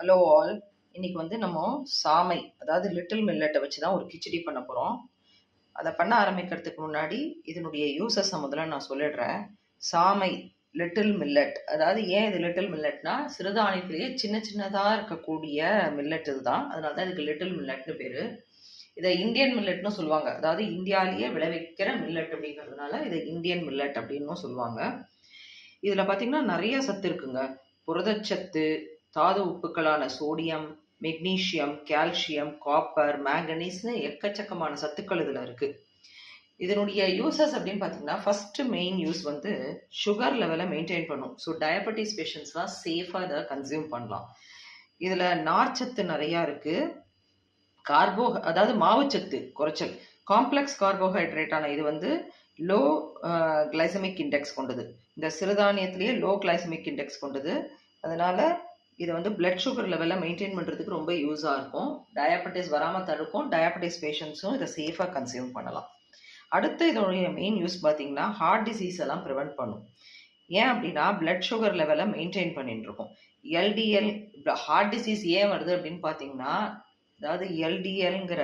Hello all இன்னைக்கு வந்து நம்ம சாமை அதாவது லிட்டில் மில்லட்டை வச்சு தான் ஒரு கிச்சடி பண்ண போகிறோம் அதை பண்ண ஆரம்பிக்கிறதுக்கு முன்னாடி இதனுடைய யூசஸை முதல்ல நான் சொல்லிடுறேன். சாமை லிட்டில் மில்லட் அதாவது ஏன் இது லிட்டில் மில்லட்னா சிறுதானியத்திலேயே சின்ன சின்னதாக இருக்கக்கூடிய மில்லட் இதுதான். அதனால தான் இதுக்கு லிட்டில் மில்லட்னு பேர். இதை இந்தியன் மில்லட்னு சொல்லுவாங்க. அதாவது இந்தியாவிலேயே விளைவிக்கிற மில்லட் அப்படிங்கிறதுனால இதை இந்தியன் மில்லட் அப்படின்னும் சொல்லுவாங்க. இதில் பார்த்தீங்கன்னா நிறைய சத்து இருக்குங்க. புரதச்சத்து தாது உப்புக்களான சோடியம் மெக்னீஷியம் கால்சியம் காப்பர் மேங்கனீஸ்னு எக்கச்சக்கமான சத்துக்கள் இதில் இருக்குது இதனுடைய யூசஸ் அப்படின்னு பார்த்தீங்கன்னா ஃபர்ஸ்ட் மெயின் யூஸ் வந்து சுகர் லெவலை மெயின்டைன் பண்ணும். ஸோ டயபெட்டிஸ் பேஷண்ட்ஸ்லாம் சேஃபாக இதை கன்சியூம் பண்ணலாம். இதில் நார்ச்சத்து நிறையா இருக்குது கார்போ அதாவது மாவுச்சத்து குறைச்சல். காம்ப்ளெக்ஸ் கார்போஹைட்ரேட்டான இது வந்து லோ கிளைசமிக் இண்டெக்ஸ் கொண்டது. இந்த சிறுதானியத்திலேயே லோ கிளைசமிக் இண்டெக்ஸ் கொண்டது. அதனால இது வந்து பிளட் சுகர் லெவலை மெயின்டைன் பண்ணுறதுக்கு ரொம்ப யூஸாக இருக்கும். டயாபட்டிஸ் வராமல் தடுக்கும். டயாபட்டிஸ் பேஷண்ட்ஸும் இதை சேஃபாக கன்சியூம் பண்ணலாம். அடுத்து இதனுடைய மெயின் யூஸ் பார்த்தீங்கன்னா ஹார்ட் டிசீஸ் எல்லாம் ப்ரிவெண்ட் பண்ணும். ஏன் அப்படின்னா பிளட் சுகர் லெவலை மெயின்டைன் பண்ணிட்டு இருக்கோம். எல்டிஎல் ஹார்ட் டிசீஸ் ஏன் வருது அப்படின்னு பார்த்தீங்கன்னா அதாவது எல்டிஎல்ங்கிற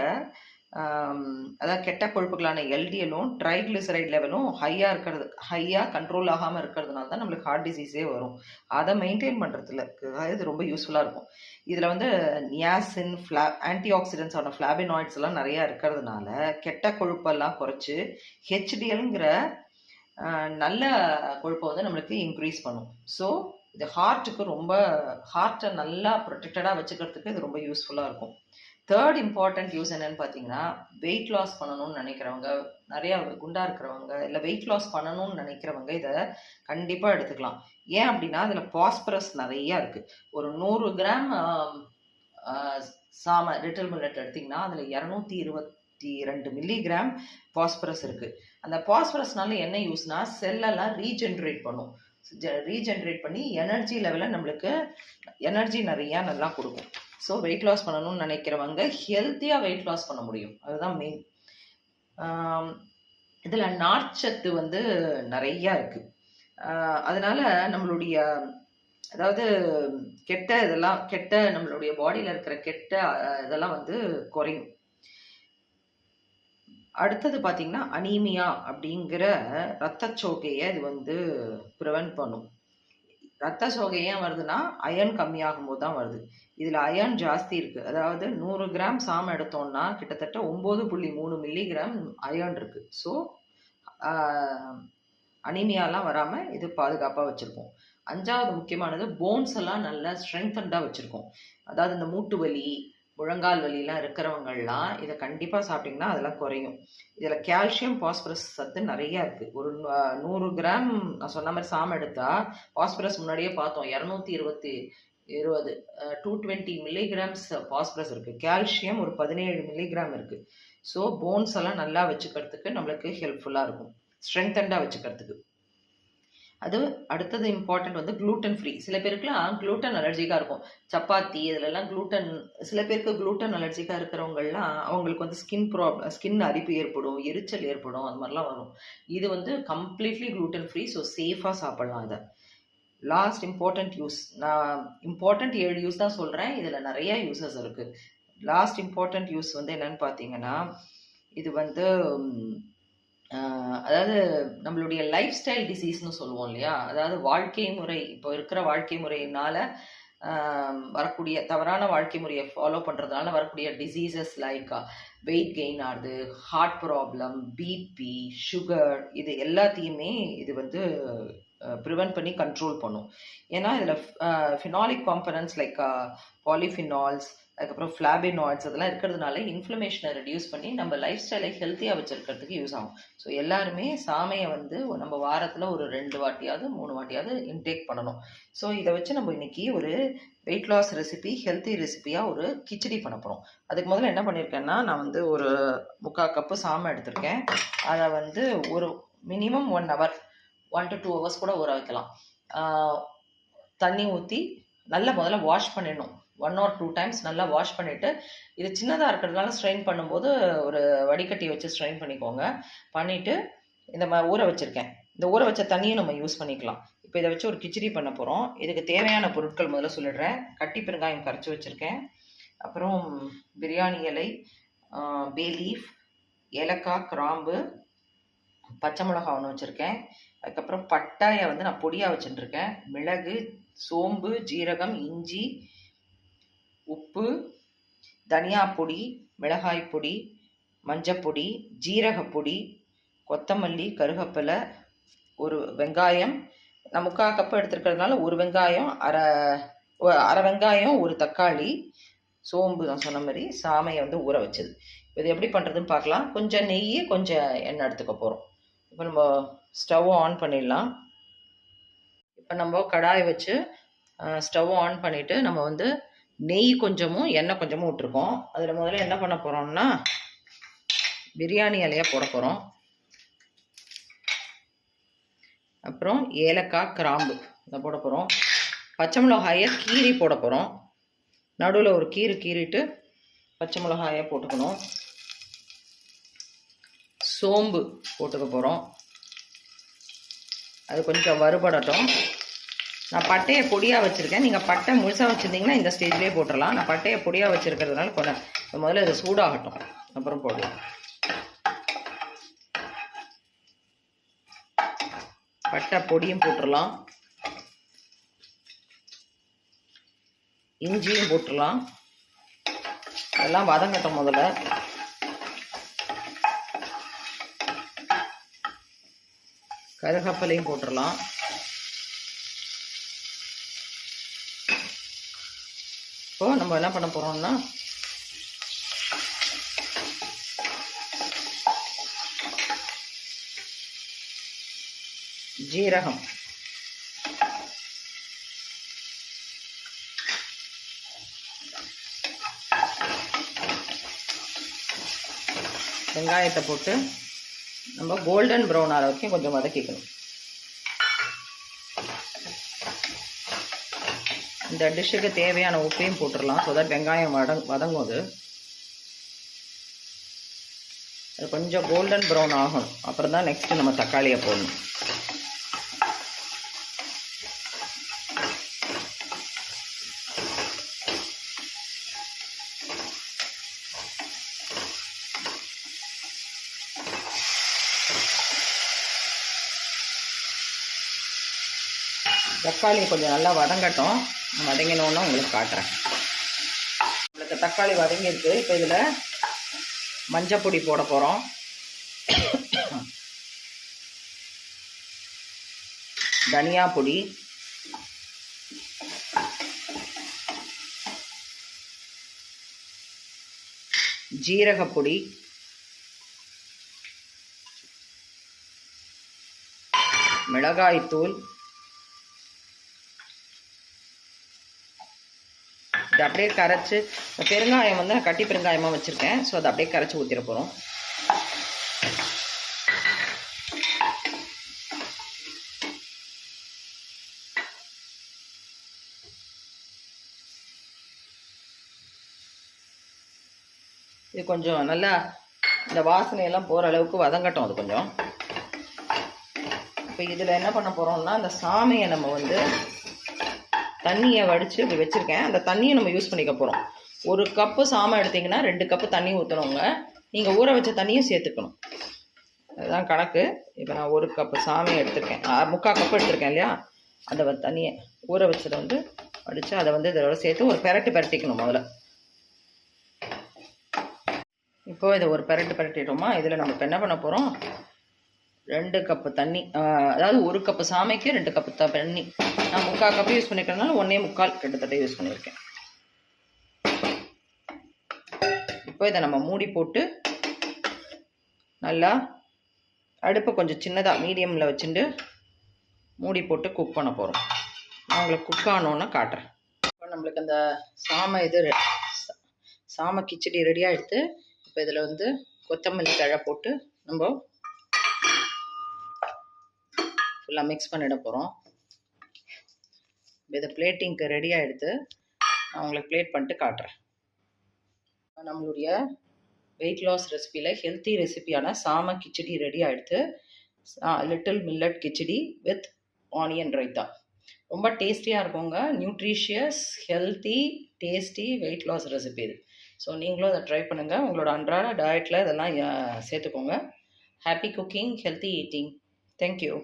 அதாவது கெட்ட கொழுப்புகளான எல்டிஎலும் ட்ரைக்ளிசரைட் லெவலும் ஹையாக இருக்கிறது ஹையாக கண்ட்ரோல் ஆகாமல் இருக்கிறதுனால தான் நம்மளுக்கு ஹார்ட் டிசீஸே வரும். அதை மெயின்டைன் பண்ணுறதுல இது ரொம்ப யூஸ்ஃபுல்லாக இருக்கும். இதில் வந்து நியாசின் ஃப்ளா ஆன்டி ஆக்சிடென்ட்ஸான ஃப்ளாபினாய்ட்ஸ் எல்லாம் நிறையா இருக்கிறதுனால கெட்ட கொழுப்பெல்லாம் குறைச்சி ஹெச்டிஎல்ங்கிற நல்ல கொழுப்பை வந்து நம்மளுக்கு இன்க்ரீஸ் பண்ணும். ஸோ இது ஹார்ட்டுக்கு ரொம்ப ஹார்ட்டை நல்லா ப்ரொடெக்டடாக வச்சுக்கிறதுக்கு இது ரொம்ப யூஸ்ஃபுல்லாக இருக்கும். தேர்ட் இம்பார்ட்டன்ட் யூஸ் என்னன்னு பார்த்தீங்கன்னா வெயிட் லாஸ் பண்ணணும்னு நினைக்கிறவங்க நிறையா குண்டா இருக்கிறவங்க இல்லை வெயிட் லாஸ் பண்ணணும்னு நினைக்கிறவங்க இதை கண்டிப்பாக எடுத்துக்கலாம். ஏன் அப்படின்னா அதில் பாஸ்பரஸ் நிறையா இருக்குது ஒரு நூறு கிராம் சாம லிட்டில் மில்லட் எடுத்திங்கன்னா அதில் இரநூத்தி இருபத்தி ரெண்டு மில்லிகிராம் பாஸ்பரஸ் இருக்குது அந்த பாஸ்பரஸ்னால என்ன யூஸ்னா செல்லெல்லாம் ரீஜென்ரேட் பண்ணும். ரீஜென்ரேட் பண்ணி எனர்ஜி லெவலில் நம்மளுக்கு எனர்ஜி நிறையா நல்லா கொடுக்கும். ஸோ வெயிட் லாஸ் பண்ணணும்னு நினைக்கிறவங்க ஹெல்த்தியாக வெயிட் லாஸ் பண்ண முடியும். அதுதான் மெயின் இதில் நார்ச்சத்து வந்து நிறையா இருக்குது அதனால் நம்மளுடைய அதாவது கெட்ட இதெல்லாம் கெட்ட நம்மளுடைய பாடியில் இருக்கிற கெட்ட இதெல்லாம் வந்து குறையும். அடுத்தது பார்த்தீங்கன்னா அனீமியா அப்படிங்கிற ரத்தச்சோகையை இது வந்து ப்ரிவென்ட் பண்ணும். ரத்த சோகை ஏன் வருதுன்னா அயன் கம்மியாகும் போது தான் வருது. இதில் அயன் ஜாஸ்தி இருக்குது அதாவது நூறு கிராம் சாமம் எடுத்தோம்னா கிட்டத்தட்ட ஒம்பது புள்ளி மூணு மில்லிகிராம் அயன் இருக்குது ஸோ அனிமியாலாம் வராமல் இது பாதுகாப்பாக வச்சுருக்கோம். அஞ்சாவது முக்கியமானது போன்ஸ் எல்லாம் நல்லா ஸ்ட்ரென்தண்டாக வச்சுருக்கோம். அதாவது இந்த மூட்டு வலி முழங்கால் வலிலாம் இருக்கிறவங்கள்லாம் இதை கண்டிப்பாக சாப்பிட்டிங்கன்னா அதெல்லாம் குறையும். இதில் கால்சியம் பாஸ்பரஸ் சத்து நிறையா இருக்குது ஒரு நூறு கிராம் நான் சொன்ன மாதிரி சாமம் எடுத்தால் பாஸ்பரஸ் முன்னாடியே பார்த்தோம். இரநூத்தி இருபத்தி இருபது டூ டுவெண்ட்டி மில்லிகிராம்ஸ் பாஸ்பரஸ் இருக்குது கால்சியம் ஒரு பதினேழு மில்லிகிராம் இருக்குது ஸோ போன்ஸ் எல்லாம் நல்லா வச்சுக்கிறதுக்கு நம்மளுக்கு ஹெல்ப்ஃபுல்லாக இருக்கும். ஸ்ட்ரென்தண்டாக வச்சுக்கிறதுக்கு. அது அடுத்தது இம்பார்ட்டன்ட் வந்து க்ளூட்டன் ஃப்ரீ சில பேருக்குலாம் க்ளூட்டன் அலர்ஜிக்காக இருக்கும். சப்பாத்தி இதிலெல்லாம் க்ளூட்டன் சில பேருக்கு க்ளூட்டன் அலர்ஜிக்காக இருக்கிறவங்கலாம் அவங்களுக்கு வந்து ஸ்கின் ப்ராப்ளம் ஸ்கின் அரிப்பு ஏற்படும் எரிச்சல் ஏற்படும் அது மாதிரிலாம் வரும். இது வந்து கம்ப்ளீட்லி க்ளூட்டன் ஃப்ரீ ஸோ சேஃபாக சாப்பிட்லாம் அதை லாஸ்ட் இம்பார்ட்டண்ட் யூஸ் நான் இம்பார்ட்டண்ட் ஏழு யூஸ் தான் சொல்கிறேன் இதில் நிறைய யூசஸ் இருக்குது லாஸ்ட் இம்பார்ட்டண்ட் யூஸ் வந்து என்னென்னு பார்த்தீங்கன்னா இது வந்து அதாவது நம்மளுடைய லைஃப் ஸ்டைல் டிசீஸ்னு சொல்லுவோம் இல்லையா? அதாவது வாழ்க்கை முறை இப்போ இருக்கிற வாழ்க்கை முறையினால் வரக்கூடிய தவறான வாழ்க்கை முறையை ஃபாலோ பண்ணுறதுனால வரக்கூடிய டிசீசஸ் லைக் வெயிட் கெயின் ஆகுது ஹார்ட் ப்ராப்ளம் பிபி சுகர் இது எல்லாத்தையுமே இது வந்து ப்ரிவென்ட் பண்ணி கண்ட்ரோல் பண்ணும். ஏன்னா இதில் ஃபினாலிக் காம்பனன்ஸ் லைக் பாலிஃபினால்ஸ் அதுக்கப்புறம் ஃப்ளாபினாய்ட்ஸ் அதெல்லாம் இருக்கிறதுனால இன்ஃப்ளமேஷனை ரெடியூஸ் பண்ணி நம்ம லைஃப் ஸ்டைலை ஹெல்த்தியாக வச்சுருக்கிறதுக்கு யூஸ் ஆகும். ஸோ எல்லாருமே சாமையை வந்து நம்ம வாரத்தில் ஒரு ரெண்டு வாட்டியாவது மூணு வாட்டியாவது இன்டேக் பண்ணணும். ஸோ இதை வச்சு நம்ம இன்னைக்கு ஒரு வெயிட் லாஸ் ரெசிபி ஹெல்த்தி ரெசிபியாக ஒரு கிச்சடி பண்ண போகிறோம் அதுக்கு முதல்ல என்ன பண்ணியிருக்கேன்னா நான் வந்து ஒரு முக்கால் கப்பு சாமை எடுத்திருக்கேன். அதை வந்து ஒரு minimum one hour one to two hours கூட ஊற வைக்கலாம். தண்ணி ஊற்றி நல்லா முதல்ல வாஷ் பண்ணிடணும். ஒன் ஆர் டூ டைம்ஸ் நல்லா வாஷ் பண்ணிவிட்டு இது சின்னதாக இருக்கிறதுனால ஸ்ட்ரெயின் பண்ணும்போது ஒரு வடிகட்டி வச்சு ஸ்ட்ரெயின் பண்ணிக்கோங்க. பண்ணிவிட்டு இந்த மாதிரி ஊற வச்சுருக்கேன். இந்த ஊற வச்ச தண்ணியும் நம்ம யூஸ் பண்ணிக்கலாம். இப்போ இதை வச்சு ஒரு கிச்சடி பண்ண போகிறோம் இதுக்கு தேவையான பொருட்கள் முதல்ல சொல்லிடுறேன். கட்டி பெருங்காயம் கரைச்சி வச்சுருக்கேன். அப்புறம் பிரியாணி இலை பே லீஃப் ஏலக்காய் கிராம்பு பச்சை மிளகா ஒன்று வச்சுருக்கேன். அதுக்கப்புறம் பட்டாயை வந்து நான் பொடியாக வச்சுட்டுருக்கேன் மிளகு சோம்பு ஜீரகம் இஞ்சி உப்பு தனியா பொடி மிளகாய் பொடி மஞ்சப்பொடி ஜீரகப்பொடி கொத்தமல்லி கருகப்பிலை ஒரு வெங்காயம். நான் முக்கால் கப்பு எடுத்துருக்கிறதுனால ஒரு வெங்காயம் அரை அரை வெங்காயம் ஒரு தக்காளி சோம்பு நான் சொன்ன மாதிரி சாமையை வந்து ஊற வச்சது. இது எப்படி பண்ணுறதுன்னு பார்க்கலாம். கொஞ்சம் நெய் கொஞ்சம் எண்ணெய் எடுத்துக்க போகிறோம் இப்போ நம்ம ஸ்டவ் ஆன் பண்ணிடலாம். இப்போ நம்ம கடாய் வச்சு ஸ்டவ் ஆன் பண்ணிவிட்டு நம்ம வந்து நெய் கொஞ்சமும் எண்ணெய் கொஞ்சமும் விட்டுருக்கோம். அதில் முதல்ல என்ன பண்ண போகிறோம்னா பிரியாணி இலையாக போட போகிறோம் அப்புறம் ஏலக்காய் கிராம்பு இதை போட போகிறோம் பச்சை மிளகாயை கீரி போட போகிறோம் நடுவில் ஒரு கீறு கீறிட்டு பச்சை மிளகாயை போட்டுக்கணும். சோம்பு போட்டுக்க போகிறோம் அது கொஞ்சம் வறுபடட்டும். நான் பட்டையை பொடியாக வச்சுருக்கேன். நீங்கள் பட்டை முழுசாக வச்சுருந்தீங்கன்னா இந்த ஸ்டேஜ்லேயே போட்டுடலாம் நான் பட்டையை பொடியாக வச்சுருக்கிறதுனால கொஞ்சம் முதல்ல இது சூடாகட்டும். அப்புறம் போடலாம் பட்டை பொடியும் போட்டுடலாம் இஞ்சியும் போட்டுடலாம் அதெல்லாம் வதங்கட்டும் முதல்ல. கருகப்பலையும் போட்டுடலாம் இப்போ நம்ம என்ன பண்ண போகிறோம்னா ஜீரகம். வெங்காயத்தை போட்டு நம்ம கோல்டன் ப்ரௌன் ஆகிற வரைக்கும் கொஞ்சம் வதக்கிக்கணும். இந்த டிஷ்ஷுக்கு தேவையான உப்பையும் போட்டுடலாம் ஸோ தட் வெங்காயம் வடங் வதங்கும் அது. அது கொஞ்சம் கோல்டன் ப்ரௌன் ஆகணும். அப்புறம் தான் நெக்ஸ்ட்டு நம்ம தக்காளியை போடணும். தக்காளி கொஞ்சம் நல்லா வதங்கட்டும். வதங்கினோன்னு உங்களுக்கு காட்டுறேன். உங்களுக்கு தக்காளி வதங்கியிருக்கு. இப்போ இதில் மஞ்சப்பொடி போட போகிறோம் தனியா பொடி. ஜீரகப்பொடி மிளகாய்த்தூள். இது அப்படியே கரைச்சி பெருங்காயம் வந்து நான் கட்டி பெருங்காயமாக வச்சுருக்கேன். ஸோ அதை அப்படியே கரைச்சி ஊற்றிட போகிறோம் இது கொஞ்சம் நல்லா இந்த வாசனையெல்லாம் போகிற அளவுக்கு வதங்கட்டும் அது கொஞ்சம். இப்போ இதில் என்ன பண்ண போகிறோம்னா அந்த சாமியை நம்ம வந்து தண்ணியை வடித்து இப்படி வச்சுருக்கேன். அந்த தண்ணியை நம்ம யூஸ் பண்ணிக்க போகிறோம் ஒரு கப்பு சாமை எடுத்தீங்கன்னா ரெண்டு கப்பு தண்ணி ஊற்றணுங்க நீங்கள் ஊற வச்ச தண்ணியும் சேர்த்துக்கணும். அதுதான் கணக்கு. இப்போ நான் ஒரு கப்பு சாமியை எடுத்திருக்கேன். முக்கால் கப்பு எடுத்திருக்கேன் இல்லையா? அந்த தண்ணியை ஊற வச்சதை வந்து வடித்து அதை வந்து இதோட சேர்த்து ஒரு பெரட்டு பெரட்டிக்கணும் முதல்ல. இப்போ இதை ஒரு பெரட்டு பெரட்டிட்டோமா? இதில் நம்ம இப்போ என்ன பண்ண போகிறோம் ரெண்டு கப்பு தண்ணி அதாவது ஒரு கப்பு சாமைக்கு ரெண்டு கப்பு தண்ணி. நான் முக்கால் கப்பு யூஸ் பண்ணிக்கிறதுனால ஒன்றே முக்கால் கிட்டத்தட்ட யூஸ் பண்ணியிருக்கேன். இப்போ இதை நம்ம மூடி போட்டு நல்லா அடுப்பை கொஞ்சம் சின்னதாக மீடியமில் வச்சுட்டு மூடி போட்டு குக் பண்ண போகிறோம் நான் உங்களுக்கு குக் ஆனோன்னு காட்டுறேன். இப்போ நம்மளுக்கு அந்த சாமை இது ரெ- சாமை கிச்சடி ரெடியாக எடுத்து இப்போ இதில் வந்து கொத்தமல்லி தழை போட்டு நம்ம ஃபுல்லாக மிக்ஸ் பண்ணிட போகிறோம் இதை பிளேட்டிங்க்கு ரெடியாக எடுத்து நான் உங்களுக்கு பிளேட் பண்ணிட்டு காட்டுறேன். நம்மளுடைய வெயிட் லாஸ் ரெசிபியில் ஹெல்த்தி ரெசிபியான சாம கிச்சடி ரெடி ஆகிடுது little millet khichdi with onion raita ரொம்ப டேஸ்டியாக இருக்குங்க. Nutritious healthy tasty weight loss recipe இது. ஸோ நீங்களும் அதை ட்ரை பண்ணுங்கள் உங்களோட அன்றாட டயட்டில் இதெல்லாம் சேர்த்துக்கோங்க. Happy cooking healthy eating thank you